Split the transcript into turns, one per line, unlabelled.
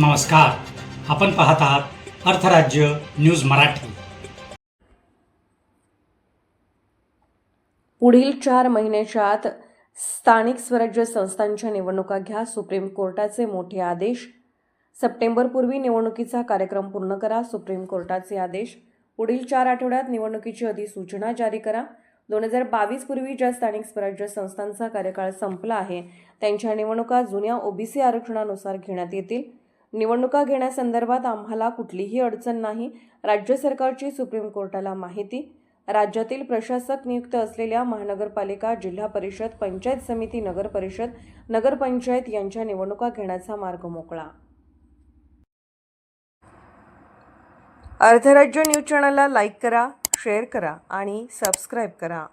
नमस्कार. आपण पाहत आहात अर्थराज्य न्यूज मराठी.
पुढील चार महिन्याच्या आत स्थानिक स्वराज्य संस्थांच्या निवडणुका घ्या सुप्रीम कोर्टाचे मोठे आदेश. सप्टेंबरपूर्वी निवडणुकीचा कार्यक्रम पूर्ण करा सुप्रीम कोर्टाचे आदेश. पुढील चार आठवड्यात निवडणुकीची अधिसूचना जारी करा. दोन हजार बावीस पूर्वी ज्या स्थानिक स्वराज्य संस्थांचा कार्यकाळ संपला आहे त्यांच्या निवडणुका जुन्या ओबीसी आरक्षणानुसार घेण्यात येतील. निवडणुका घेण्यासंदर्भात आम्हाला कुठलीही अडचण नाही. राज्य सरकारची सुप्रीम कोर्टाला माहिती. राज्यातील प्रशासक नियुक्त असलेल्या महानगरपालिका जिल्हा परिषद पंचायत समिती नगर परिषद नगरपंचायत यांच्या निवडणुका घेण्याचा मार्ग मोकळा. अर्धराज्य न्यूज चॅनलला लाईक करा शेअर करा आणि सबस्क्राईब करा.